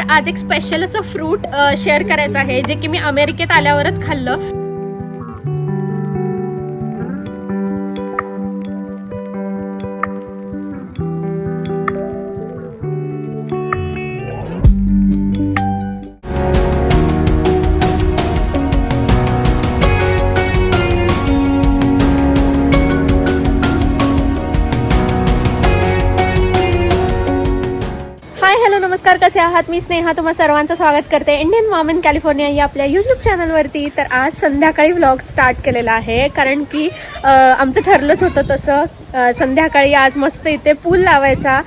आज एक स्पेशल असं फ्रूट शेअर करायचं आहे जे की मी अमेरिकेत आल्यावरच खाल्लं. कसे आहात? मी स्नेहा तुम्हा सर्वांचं स्वागत करते. इंडियन मॉम कॅलिफोर्निया या आपल्या युट्यूब चॅनलवरती तर आज संध्याकाळी व्लॉग स्टार्ट केलेला आहे. कारण की आमचं ठरलंच होतं तसं. संध्याकाळी आज मस्त इथे पूल लावायचा.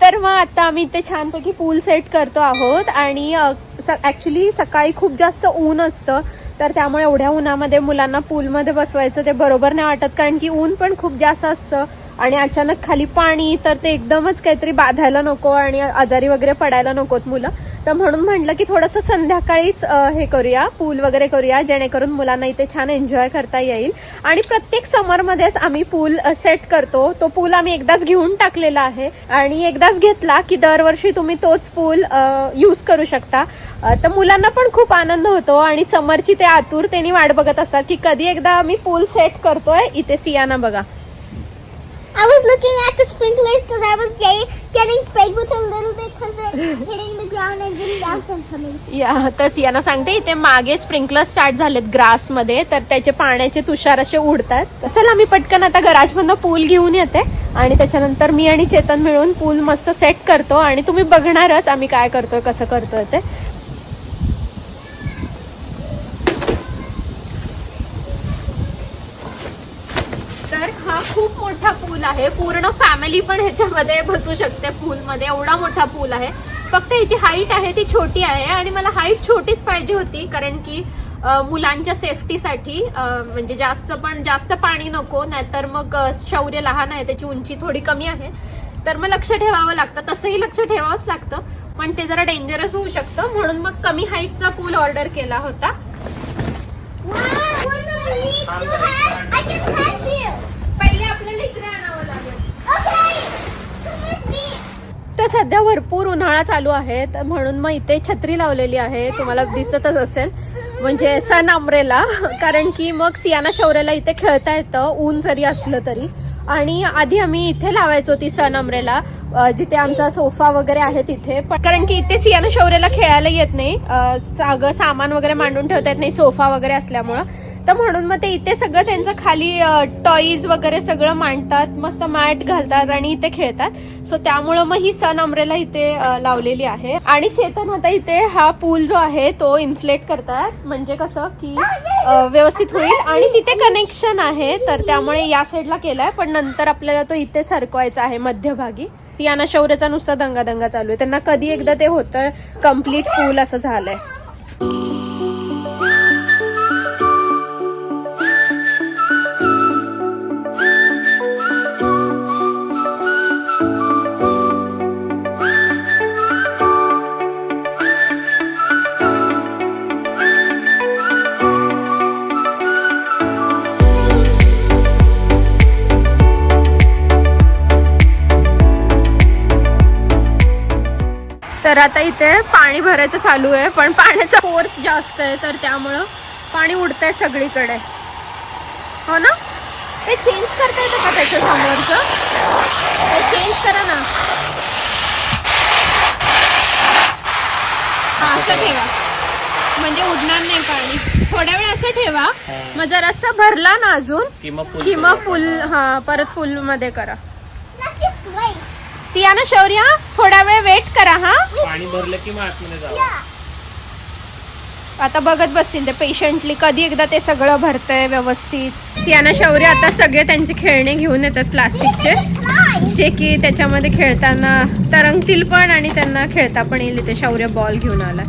तर मग आता आम्ही इथे छानपैकी पूल सेट करतो आहोत. आणि ऍक्च्युली सकाळी खूप जास्त ऊन असतं. तर त्यामुळे एवढ्या उन्हामध्ये मुलांना पूलमध्ये बसवायचं ते बरोबर नाही वाटत कारण की ऊन पण खूप जास्त असतं आणि अचानक खाली पाणी तर ते एकदमच काहीतरी बाधायला नको आणि आजारी वगैरे पडायला नकोत मुलं. तर म्हणून म्हटलं की थोडंसं संध्याकाळीच हे करूया पूल वगैरे करूया जेणेकरून मुलांना इथे छान एन्जॉय करता येईल. आणि प्रत्येक समरमध्येच आम्ही पूल सेट करतो. तो पूल आम्ही एकदाच घेऊन टाकलेला आहे. आणि एकदाच घेतला की दरवर्षी तुम्ही तोच पूल यूज करू शकता. तर मुलांना पण खूप आनंद होतो आणि समरची ते आतुरतेने वाट बघत असतात की कधी एकदा आम्ही पूल सेट करतोय इथे सियाना बघा. I was looking at the sprinklers because I was getting, getting sprayed with a little bit because they're hitting the ground and getting out and coming. या तर सियाना सांगते इथे मागे स्प्रिंकलर स्टार्ट झालेत ग्रासमध्ये तर त्याचे पाण्याचे तुषार असे उडतात तर चला मी पटकन आता गराज मधनं पूल घेऊन येते आणि त्याच्यानंतर मी आणि चेतन मिळून पूल मस्त सेट करतो आणि तुम्ही बघणारच आम्ही काय करतोय कसं करतोय ते तर हा खूप मोठा पूल आहे. पूर्ण फॅमिली पण ह्याच्यामध्ये बसू शकते पूल मध्ये एवढा मोठा पूल आहे. फक्त ह्याची हाईट आहे ती छोटी आहे आणि मला हाईट छोटीच पाहिजे होती कारण की मुलांच्या सेफ्टीसाठी म्हणजे जास्त पण जास्त पाणी नको नाहीतर मग शौर्य लहान आहे त्याची उंची थोडी कमी आहे. तर मग लक्ष ठेवावं लागतं. तसंही लक्ष ठेवावंच लागतं. पण ते जरा डेंजरस होऊ शकतं. म्हणून मग कमी हाईटचा पूल ऑर्डर केला होता Wow, what the needs you have? I can help you. पहिले आपल्याला इकडे आणावं लागेल Okay, come with me. तर सध्या भरपूर उन्हाळा चालू आहे तर म्हणून मग इथे छत्री लावलेली आहे. तुम्हाला दिसतच असेल. म्हणजे सन अमरेला कारण की मग सियाना शौर्याला इथे खेळता येतं ऊन जरी असलं तरी. आणि आधी आम्ही इथे लावायचो ती सन अमरेला जिथे आमचा सोफा वगैरे आहे तिथे. पण कारण की इथे सियाना शौर्याला खेळायला येत नाही. अ, सामान वगैरे मांडून ठेवता येत नाही सोफा वगैरे असल्यामुळं. तर म्हणून मग ते इथे सगळं त्यांचं खाली टॉईज वगैरे सगळं मांडतात मस्त मॅट घालतात आणि इथे खेळतात. सो त्यामुळं मग ही सन अमरेला इथे लावलेली आहे. आणि चेतन आता इथे हा पूल जो आहे तो इन्फ्लेट करतात. म्हणजे कसं की व्यवस्थित होईल. आणि तिथे कनेक्शन आहे तर त्यामुळे या साईडला केलाय. पण नंतर आपल्याला तो इथे सरकवायचा आहे मध्यभागी. याना शौर्याचा नुसता दंगा दंगा चालू आहे. त्यांना कधी एकदा ते होतं कंप्लीट पूल असं झालंय. तर आता इथे पाणी भरायचं चालू आहे पण पाण्याचा फोर्स जास्त आहे तर त्यामुळं पाणी उडतंय सगळीकडे. हो ना? ते चेंज करता येतं का त्याच्या समोरचं? ते चेंज करा ना. हा असं ठेवा. म्हणजे उडणार नाही पाणी. थोड्या वेळ असं ठेवा. मग जर असं भरला ना अजून किंवा फुल की मग फुल हा परत फुलमध्ये करा. सियाना शौर्य थोडा वेळ वेट करा हा? पाणी भरलं की मग आतमध्ये जावं. Yeah. आता बघत बसतील ते पेशंटली कधी एकदा ते सगळं भरतंय व्यवस्थित. सियाना शौर्य आता सगळे त्यांचे खेळणे घेऊन येतात प्लास्टिकचे. जे की त्याच्यामध्ये खेळताना तरंगतील पण आणि त्यांना खेळता पण येईल. इथे शौर्य बॉल घेऊन आला.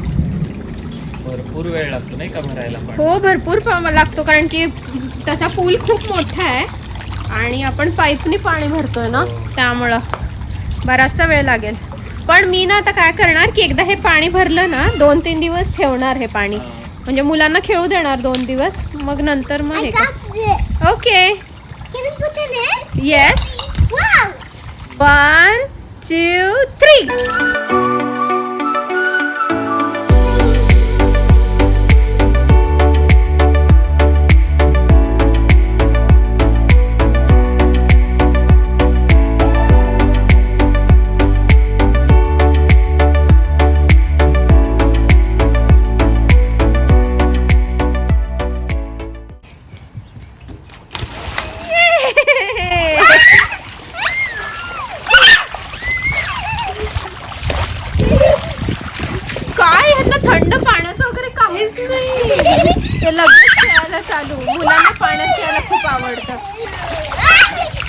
भरपूर वेळ लागतो नाही का भरायला हो भरपूर लागतो कारण की तसा पूल खूप मोठा आहे आणि आपण पाईपनी पाणी भरतोय ना त्यामुळं. बराचसा वेळ लागेल पण मी ना आता काय करणार की एकदा हे पाणी भरलं ना दोन तीन दिवस ठेवणार हे पाणी. म्हणजे मुलांना खेळू देणार दोन दिवस मग नंतर मग हे. Okay? Yes. One two three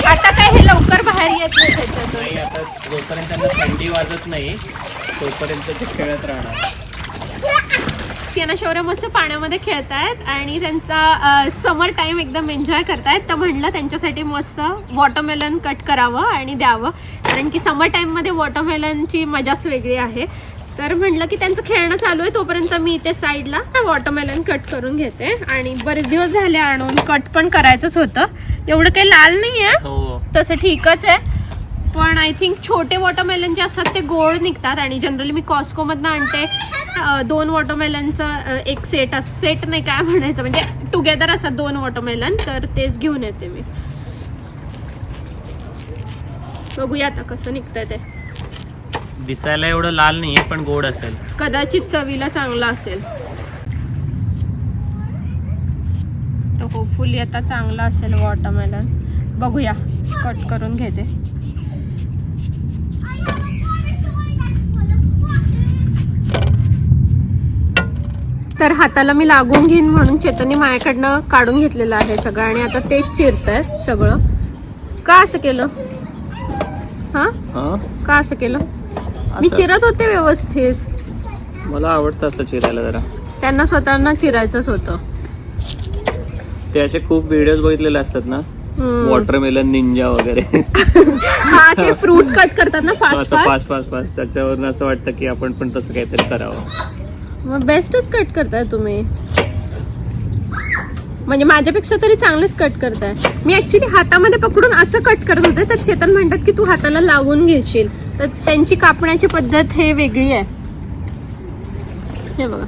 आता काय हे लवकर बाहेर येत नाही त्याच्यातून. नाही आता जोपर्यंत त्यांना थंडी वाजत नाही तोपर्यंत ते खेळत राहणार. शौर्य मस्त पाण्यामध्ये खेळतायत आणि त्यांचा समर टाइम एकदम एन्जॉय करतायत. तर म्हणलं त्यांच्यासाठी मस्त वॉटरमेलन कट करावं आणि द्यावं. कारण की समर टाईममध्ये वॉटरमेलनची मजाच वेगळी आहे. तर म्हणलं की त्यांचं खेळणं चालू आहे तोपर्यंत मी इथे साईडला वॉटरमेलन कट करून घेते. आणि बरेच दिवस झाले आणून कट पण करायचंच होतं. एवढं काही लाल नाही आहे हो. तसं ठीकच आहे. पण आय थिंक छोटे वॉटरमेलन जे असतात ते गोड निघतात आणि जनरली मी कॉस्कोमधनं आणते. दोन वॉटरमेलनचं एक सेट अस सेट नाही काय म्हणायचं म्हणजे टुगेदर असतात दोन वॉटरमेलन तर तेच घेऊन येते मी. बघूया आता कसं निघतंय ते. दिसायला एवढं लाल नाहीये पण गोड असेल. कदाचित चवीला चांगला असेल. तर होपफुली आता चांगला असेल वॉटरमेलन बघूया. कट करून घेते. तर हाताला मी लागून घेईन म्हणून चेतनने माझ्याकडनं काढून घेतलेलं आहे सगळं आणि आता तेच चिरत सगळं. का असं केलं? हा? का असं केलं? मी चिरत होते व्यवस्थित. मला आवडतं असं चिरायला जरा. त्यांना स्वतःना चिरायचंच होतं. ते असे खूप व्हिडिओज बघितलेले असतात ना? हम्म. वॉटरमेलन निंजा वगैरे. हा ते फ्रूट कट करतात ना फास्ट असं फास्ट फास्ट फास्ट फास्ट त्याच्यावरून असं वाटतं की आपण पण तसं काहीतरी करावं. मग बेस्टच कट करताय तुम्ही. म्हणजे माझ्यापेक्षा तरी चांगलेच कट करताय. मी ऍक्च्युली हातामध्ये पकडून असं कट करत होते तर चेतन म्हणतात की तू हाताला लावून घेशील. तर त्यांची कापण्याची पद्धत हे वेगळी आहे. हे बघा.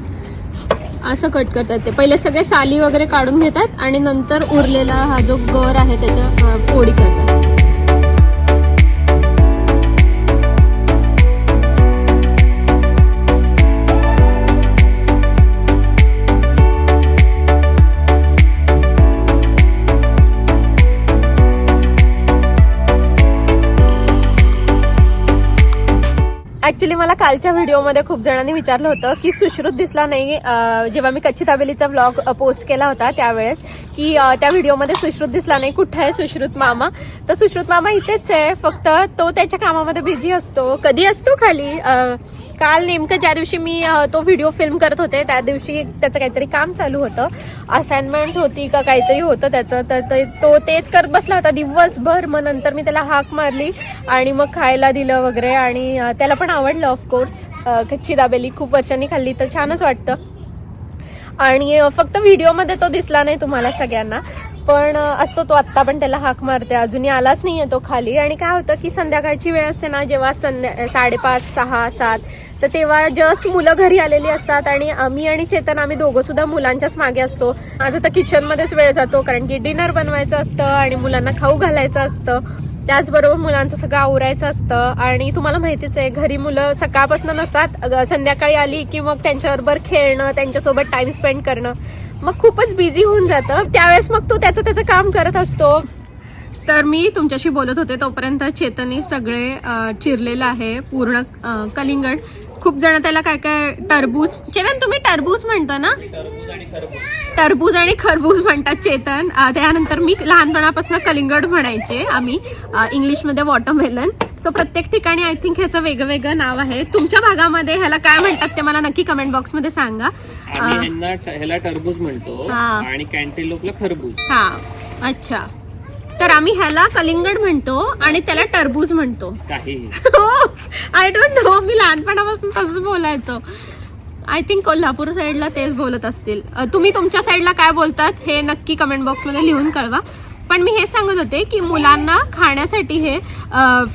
असं कट करतात ते. पहिले सगळे साली वगैरे काढून घेतात आणि नंतर उरलेला हा जो गर आहे त्याच्या पोळी करतात. ऍक्च्युली मला कालच्या व्हिडिओमध्ये खूप जणांनी विचारलं होतं की सुश्रुत दिसला नाही जेव्हा मी कच्ची दाबेलीचा ब्लॉग पोस्ट केला होता त्यावेळेस की त्या व्हिडिओमध्ये सुश्रुत दिसला नाही. कुठं आहे सुश्रुत मामा? तर सुश्रुत मामा इथेच आहे. फक्त तो त्याच्या कामामध्ये बिझी असतो. कधी असतो खाली? काल नेमकं ज्या दिवशी मी तो व्हिडिओ फिल्म करत होते त्या दिवशी त्याचं काहीतरी काम चालू होतं. असाइनमेंट होती का काहीतरी होतं त्याचं तर ते- तो तेच करत बसला होता दिवसभर. मग नंतर मी त्याला हाक मारली आणि मग खायला दिलं वगैरे आणि त्याला पण आवडलं ऑफकोर्स कच्ची दाबेली खूप वर्षांनी खाल्ली तर छानच वाटतं. आणि फक्त व्हिडिओमध्ये तो दिसला नाही तुम्हाला सगळ्यांना. पण असतो तो आत्ता पण त्याला हाक मारते. अजूनही आलाच नाहीये तो खाली. आणि काय होतं की संध्याकाळची वेळ असते ना जेव्हा संध्या साडेपाच सहा सात तर तेव्हा जस्ट मुलं घरी आलेली असतात आणि आम्ही आणि चेतन आम्ही दोघं सुद्धा मुलांच्याच मागे असतो. माझं तर किचनमध्येच वेळ जातो कारण की डिनर बनवायचं असतं आणि मुलांना खाऊ घालायचं असतं. त्याचबरोबर मुलांचं सगळं आवरायचं असतं. आणि तुम्हाला माहितीच आहे घरी मुलं सकाळपासून नसतात. संध्याकाळी आली की मग त्यांच्याबरोबर खेळणं त्यांच्यासोबत टाइम स्पेंड करणं. मग खूपच बिझी होऊन जातं. त्यावेळेस मग तो त्याचं त्याचं काम करत असतो. तर मी तुमच्याशी बोलत होते तोपर्यंत चेतनी सगळे चिरलेलं आहे पूर्ण कलिंगड. खूप जण त्याला काय काय टरबूज चेतन तुम्ही टरबूज म्हणता ना? टरबूज आणि खरबूज म्हणतात चेतन. त्यानंतर मी लहानपणापासून कलिंगड म्हणायचे आम्ही. इंग्लिशमध्ये वॉटरमेलन. सो प्रत्येक ठिकाणी आय थिंक ह्याचं वेगळं वेगळं नाव आहे. तुमच्या भागामध्ये ह्याला काय म्हणतात ते मला नक्की कमेंट बॉक्समध्ये सांगा. ह्याला टरबूज म्हणतो. आणि कॅन्टेलोपला खरबूज. हा. अच्छा. तर आम्ही ह्याला कलिंगड म्हणतो आणि त्याला टरबूज म्हणतो. हो आय डोंट नो मी लहानपणापासून तसंच बोलायचो. आय थिंक कोल्हापूर साईडला तेच बोलत असतील. तुम्ही तुमच्या साईडला काय बोलतात हे नक्की कमेंट बॉक्समध्ये लिहून कळवा. पण मी हे सांगत होते की मुलांना खाण्यासाठी हे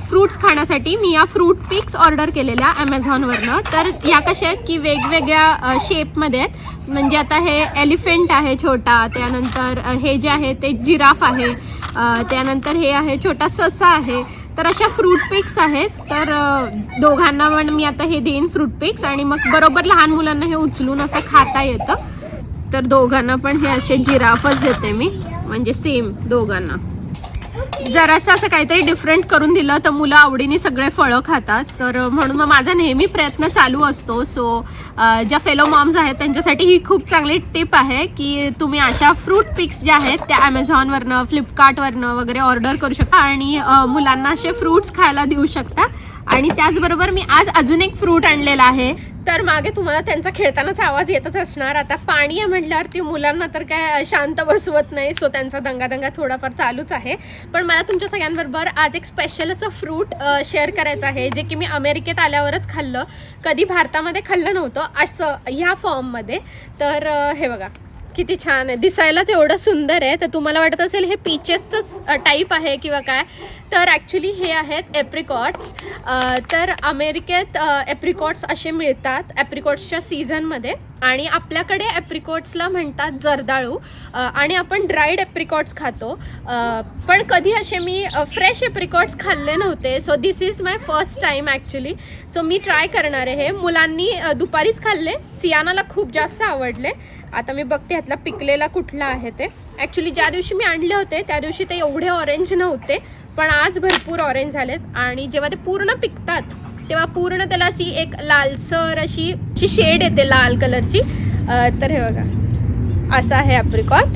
फ्रुट्स खाण्यासाठी मी या फ्रूट पिक्स ऑर्डर केलेल्या ॲमेझॉनवरनं तर या कशा आहेत की वेगवेगळ्या शेपमध्ये आहेत. म्हणजे आता हे एलिफंट आहे छोटा त्यानंतर हे जे आहे ते जिराफ आहे त्यानंतर हे आहे छोटा ससा आहे. तर अशा फ्रूट पिक्स आहेत. तर दोघांना पण मी आता हे देईन फ्रूट पिक्स आणि मग बरोबर लहान मुलांना हे उचलून असं खाता येतं. तर दोघांना पण हे असे जिराफच देते मी. म्हणजे सेम दोघांना. जरासं असं काहीतरी डिफरंट करून दिलं तर मुलं आवडीने सगळे फळं खातात. तर म्हणून मग माझा नेहमी प्रयत्न चालू असतो. सो ज्या फेलो मॉम्स आहेत त्यांच्यासाठी ही खूप चांगली टिप आहे की तुम्ही अशा फ्रूट पिक्स ज्या आहेत त्या ॲमेझॉनवरनं फ्लिपकार्टवरनं वगैरे ऑर्डर करू शकता आणि मुलांना असे फ्रूट्स खायला देऊ शकता. आणि त्याचबरोबर मी आज अजून एक फ्रूट आणलेला आहे. तर मागे तुम्हाला त्यांचा खेळतानाच आवाज येतच असणार. आता पाणी आहे म्हटल्यावरती मुलांना तर काय शांत बसवत नाही सो त्यांचा दंगादंगा थोडाफार चालूच आहे. पण मला तुमच्या सगळ्यांबरोबर आज एक स्पेशल असं फ्रूट शेअर करायचं आहे जे की मी अमेरिकेत आल्यावरच खाल्लं. कधी भारतामध्ये खाल्लं नव्हतं असं ह्या फॉर्ममध्ये तर हे बघा. किती छान आहे. दिसायलाच एवढं सुंदर आहे. तर तुम्हाला वाटत असेल हे पीचेसचंच टाईप आहे किंवा काय? तर ॲक्च्युली हे आहेत एप्रिकॉट्स तर अमेरिकेत एप्रिकॉट्स असे मिळतात ॲप्रिकॉट्सच्या सीझनमध्ये आणि आपल्याकडे ॲप्रिकॉट्सला म्हणतात जर्दाळू. आणि आपण ड्राईड एप्रिकॉट्स खातो. पण कधी असे मी फ्रेश एप्रिकॉट्स खाल्ले नव्हते. So this is my first time actually so me try करणार आहे. मुलांनी दुपारीच खाल्ले. सियानाला खूप जास्त आवडले. आता मी बघते ह्यातला पिकलेला कुठला आहे ते. ॲक्च्युली ज्या दिवशी मी आणले होते त्या दिवशी ते एवढे ऑरेंज नव्हते पण आज भरपूर ऑरेंज झालेत. आणि जेव्हा ते पूर्ण पिकतात तेव्हा पूर्ण त्याला अशी एक लालसर अशी अशी शेड येते लाल कलरची तर हे बघा. असं आहे ॲप्रिकॉट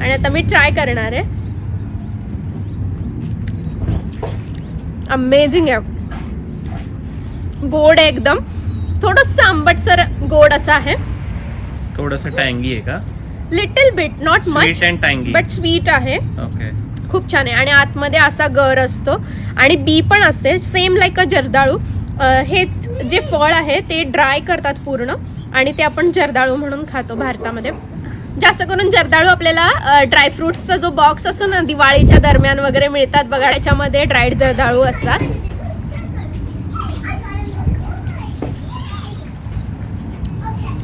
आणि आता मी ट्राय करणार आहे. अमेझिंग आहे. गोड आहे एकदम. थोडंसं आंबटसर गोड असं आहे. थोडस टँगी आहे का? Little bit not much sweet and टँगी but sweet आहे. ओके खूप छान आहे. आणि आतमध्ये असा गर असतो. आणि बी पण असते. सेम लाईक अ जर्दाळू. हे जे फळ आहे ते ड्राय करतात पूर्ण. आणि ते आपण जर्दाळू म्हणून खातो भारतामध्ये. जास्त करून जर्दाळू आपल्याला ड्रायफ्रुट्सचा जो बॉक्स असतो ना दिवाळीच्या दरम्यान वगैरे मिळतात बघा. त्याच्यामध्ये ड्राईड जर्दाळू असतात.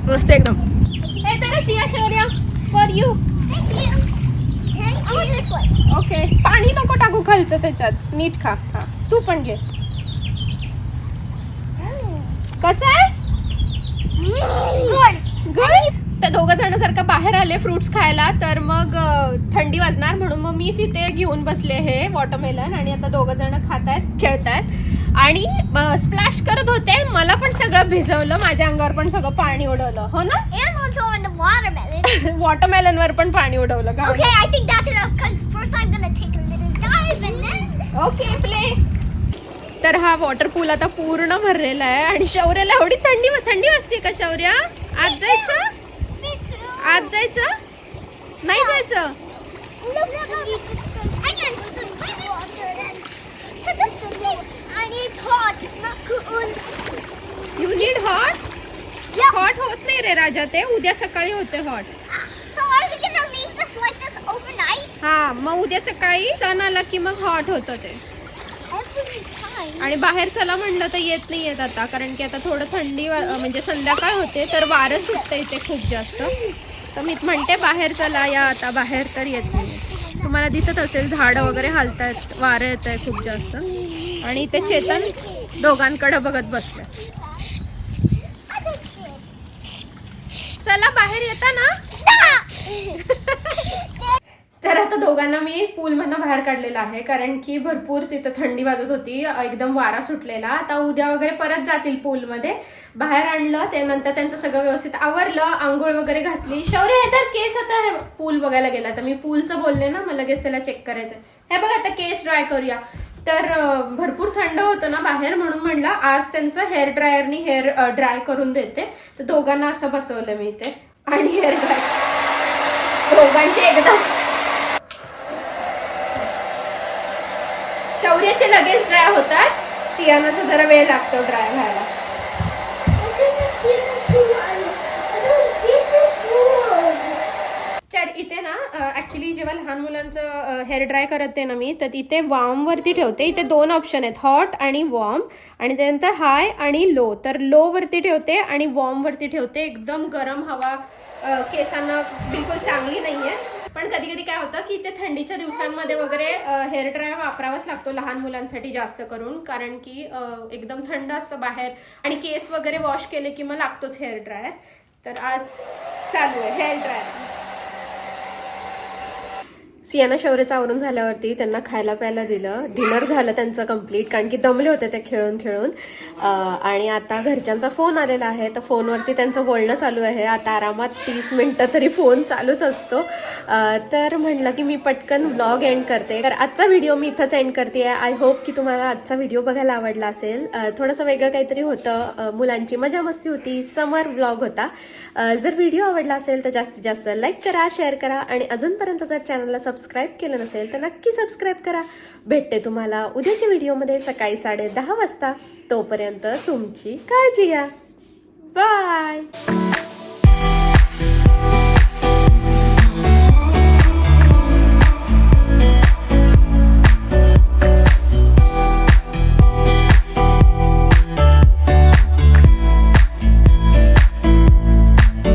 मस्त एकदम. हे तर Siya Shaurya for you I want this one. Okay पाणी नको टाकू खालचं त्याच्यात. नीट खा. हा. तू पण घे. कसं आहे? Good. गुड ते दोघं जण जर का बाहेर आले फ्रुट्स खायला तर मग थंडी वाजणार म्हणून मग मीच इथे घेऊन बसले हे वॉटरमेलन आणि आता दोघं जण खातायत खेळतायत. आणि स्प्लॅश करत होते. मला पण सगळं भिजवलं. माझ्या अंगावर पण सगळं पाणी उडवलं हो ना? Watermelon. वॉटरमेलन वर पण पाणी उडवलं का Okay, I think that's enough because first I'm gonna take a little dive and then. Okay play तर हा वॉटर पूल आता पूर्ण भरलेला आहे आणि शौर्याला एवढी थंडी थंडी वाजते का शौर्या आज जायचं. आज जायचं नाही जायचं to. I need hot, hot होत नाही रे राजा ते उद्या सकाळी होते हॉट? हा मग उद्या सकाळी सण आला की मग हॉट होतं ते. आणि बाहेर चला म्हणलं तर येत नाही येत आता कारण की आता थोडं थंडी म्हणजे संध्याकाळ होते तर वारं सुटतं इथे खूप जास्त. तर मी म्हणते बाहेर चला या आता बाहेर तर येत नाही. तुम्हाला दिसत असेल झाडं वगैरे हालतायत वारं येत आहे खूप जास्त. आणि इथे चेतन दोघांकडे बघत बसलं मला बाहेर येता ना तर आता दोघांना मी पूल मधनं बाहेर काढलेला आहे कारण की भरपूर तिथं थंडी वाजत होती एकदम वारा सुटलेला. आता उद्या वगैरे परत जातील पूलमध्ये बाहेर आणलं त्यानंतर त्यांचं सगळं व्यवस्थित आवरलं आंघोळ वगैरे घातली. शौर्य हे तर केस आता हे पूल बघायला गेला. तर मी पूलचं बोलले ना मला लगेच त्याला चेक करायचं हे बघा आता केस ड्राय करूया. तर भरपूर थंड होतं ना बाहेर म्हणून म्हणलं आज त्यांचं हेअर ड्रायरनी हेअर ड्राय करून देते. तर दोघांना असं बसवलं मी इथे. आणि हेअर ड्राय दोघांची एकदम शौर्याचे लगेच ड्राय होतात. सियानाचा जरा वेळ लागतो ड्राय व्हायला तर इथे ना ऍक्च्युली जेव्हा लहान मुलांचं हेअर ड्राय करते ना मी तर तिथे वॉर्म वरती ठेवते. इथे दोन ऑप्शन आहेत हॉट आणि वॉर्म आणि त्यानंतर हाय आणि लो तर लो वरती ठेवते आणि वॉर्म वरती ठेवते. एकदम गरम हवा केसांना बिलकुल चांगली नाही आहे पण कधी कधी काय होतं की ते थंडीच्या दिवसांमध्ये वगैरे हेअर ड्राय वापरावाच लागतो लहान मुलांसाठी जास्त करून. कारण की एकदम थंड असतं बाहेर. आणि केस वगैरे वॉश केले की मग लागतोच हेअर ड्रायर तर आज चालू आहे हेअर ड्रायर सियाना शौर्यचं आवरून झाल्यावरती त्यांना खायला प्यायला दिलं. डिनर झालं त्यांचं कंप्लीट कारण की दमले होते ते खेळून खेळून. आणि आता घरच्यांचा फोन आलेला आहे. तर फोनवरती त्यांचं बोलणं चालू आहे. आता आरामात तीस मिनटं तरी फोन चालूच असतो. तर म्हणलं की मी पटकन व्लॉग एंड करते. तर आजचा व्हिडिओ मी इथंच एंड करते आहे आय होप की तुम्हाला आजचा व्हिडिओ बघायला आवडला असेल. थोडंसं वेगळं काहीतरी होतं. मुलांची मजा मस्ती होती. समर व्लॉग होता. जर व्हिडिओ आवडला असेल तर जास्तीत जास्त लाईक करा शेअर करा. आणि अजूनपर्यंत जर चॅनलला सबस्क्राईब केलं नसेल तर नक्की सबस्क्राईब करा. भेटते तुम्हाला उद्याच्या व्हिडिओमध्ये सकाळी साडे दहा वाजता. तोपर्यंत तुमची काळजी घ्या. बाय